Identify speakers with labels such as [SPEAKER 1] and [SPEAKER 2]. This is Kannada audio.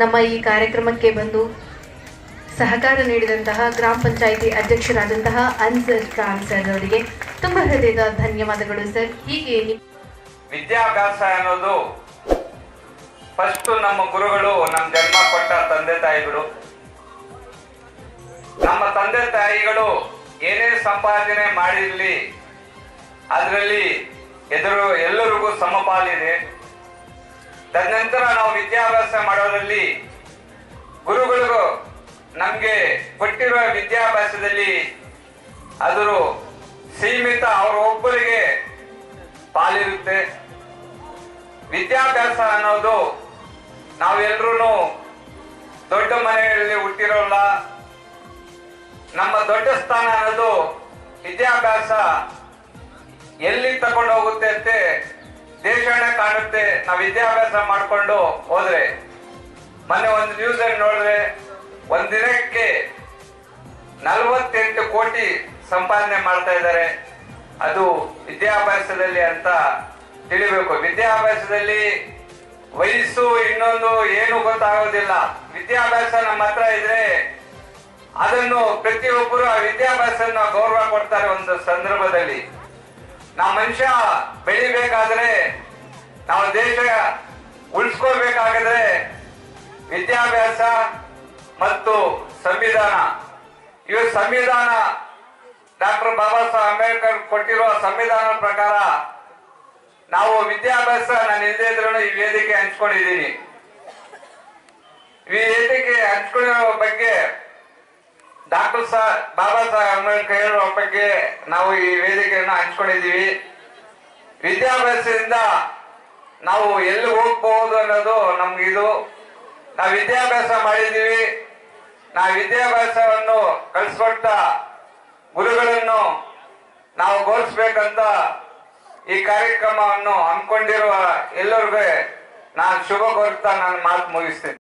[SPEAKER 1] ನಮ್ಮ ಈ ಕಾರ್ಯಕ್ರಮಕ್ಕೆ ಬಂದು ಸಹಕಾರ ನೀಡಿದಂತಹ ಗ್ರಾಮ ಪಂಚಾಯಿತಿ ಅಧ್ಯಕ್ಷರಾದಂತಹ ಅನ್ಸರ್ ಖಾನ್ ಸರ್ ಅವರಿಗೆ ತುಂಬ ಹೃದಯದ ಧನ್ಯವಾದಗಳು ಸರ್. ಹೀಗೆ
[SPEAKER 2] ವಿದ್ಯಾಭ್ಯಾಸ ಅನ್ನೋದು ಫಸ್ಟ್ ನಮ್ಮ ಗುರುಗಳು, ನಮ್ಮ ಜನ್ಮ ಕೊಟ್ಟ ತಂದೆ ತಾಯಿಗಳು. ನಮ್ಮ ತಂದೆ ತಾಯಿಗಳು ಏನೇ ಸಂಪಾದನೆ ಮಾಡಿರಲಿ, ಅದರಲ್ಲಿ ಎದುರು ಎಲ್ಲರಿಗೂ ಸಮಪಾಲಿದೆ. ತದನಂತರ ನಾವು ವಿದ್ಯಾಭ್ಯಾಸ ಮಾಡೋದ್ರಲ್ಲಿ ಗುರುಗಳಿಗೂ ನಮಗೆ ಕೊಟ್ಟಿರುವ ವಿದ್ಯಾಭ್ಯಾಸದಲ್ಲಿ ಅದು ಸೀಮಿತ ಅವರೊಬ್ಬರಿಗೆ ಪಾಲಿರುತ್ತೆ. ವಿದ್ಯಾಭ್ಯಾಸ ಅನ್ನೋದು ನಾವೆಲ್ಲರೂ ದೊಡ್ಡ ಮನೆಯಲ್ಲಿ ಹುಟ್ಟಿರೋಲ್ಲ. ನಮ್ಮ ದೊಡ್ಡ ಸ್ಥಾನ ಅನ್ನೋದು ವಿದ್ಯಾಭ್ಯಾಸ ಎಲ್ಲಿ ದೇಶನೇ ಕಾಣುತ್ತೆ. ನಾವು ವಿದ್ಯಾಭ್ಯಾಸ ಮಾಡಿಕೊಂಡು ಹೋದ್ರೆ, ಮೊನ್ನೆ ಒಂದು ನ್ಯೂಸ್ ಅಲ್ಲಿ ನೋಡಿದ್ರೆ ಒಂದ್ ದಿನಕ್ಕೆ ನಲವತ್ತೆಂಟು ಕೋಟಿ ಸಂಪಾದನೆ ಮಾಡ್ತಾ ಇದ್ದಾರೆ. ಅದು ವಿದ್ಯಾಭ್ಯಾಸದಲ್ಲಿ ಅಂತ ತಿಳಿಬೇಕು. ವಿದ್ಯಾಭ್ಯಾಸದಲ್ಲಿ ವಯಸ್ಸು ಇನ್ನೊಂದು ಏನು ಗೊತ್ತಾಗೋದಿಲ್ಲ. ವಿದ್ಯಾಭ್ಯಾಸ ನಮ್ಮ ಹತ್ರ ಇದ್ರೆ ಅದನ್ನು ಪ್ರತಿಯೊಬ್ಬರು ಆ ವಿದ್ಯಾಭ್ಯಾಸನ ಗೌರವ ಕೊಡ್ತಾರೆ ಒಂದು ಸಂದರ್ಭದಲ್ಲಿ. ನಮ್ಮ ಮನುಷ್ಯ ಬೆಳಿಬೇಕಾದ್ರೆ ನಾವು ದೇಶ ಉಳಿಸ್ಕೊಳ್ಬೇಕಾಗಿದ್ರೆ ವಿದ್ಯಾಭ್ಯಾಸ ಮತ್ತು ಸಂವಿಧಾನ. ಇವ ಸಂವಿಧಾನ ಡಾಕ್ಟರ್ ಬಾಬಾ ಸಾಹೇಬ್ ಅಂಬೇಡ್ಕರ್ ಕೊಟ್ಟಿರುವ ಸಂವಿಧಾನ ಪ್ರಕಾರ ನಾವು ವಿದ್ಯಾಭ್ಯಾಸ ನಾನು ಇಲ್ಲದೇ ಇದ್ರೂ ಈ ವೇದಿಕೆ ಹಂಚ್ಕೊಂಡಿದ್ದೀನಿ. ಈ ವೇದಿಕೆ ಹಂಚ್ಕೊಂಡಿರೋ ಬಗ್ಗೆ ಡಾಕ್ಟರ್ ಸಾ, ಬಾಬಾ ಸಾಹೇಬ್ ಅಂಬೇಡ್ಕರ್ ಹೇಳುವ ಬಗ್ಗೆ ನಾವು ಈ ವೇದಿಕೆಯನ್ನು ಹಂಚ್ಕೊಂಡಿದ್ದೀವಿ. ವಿದ್ಯಾಭ್ಯಾಸದಿಂದ ನಾವು ಎಲ್ಲಿ ಹೋಗ್ಬಹುದು ಅನ್ನೋದು ನಮ್ಗಿದು. ನಾವು ವಿದ್ಯಾಭ್ಯಾಸ ಮಾಡಿದ್ದೀವಿ. ನಾವು ವಿದ್ಯಾಭ್ಯಾಸವನ್ನು ಕಳಿಸ್ಕೊಟ್ಟ ಗುರುಗಳನ್ನು ನಾವು ಗೋಲ್ಸ್ಬೇಕಂತ ಈ ಕಾರ್ಯಕ್ರಮವನ್ನು ಹಮ್ಮಿಕೊಂಡಿರುವ ಎಲ್ಲರಿಗೂ ನಾನು ಶುಭ ಕೋರ್ತಾ ನಾನು ಮಾತು ಮುಗಿಸ್ತೇನೆ.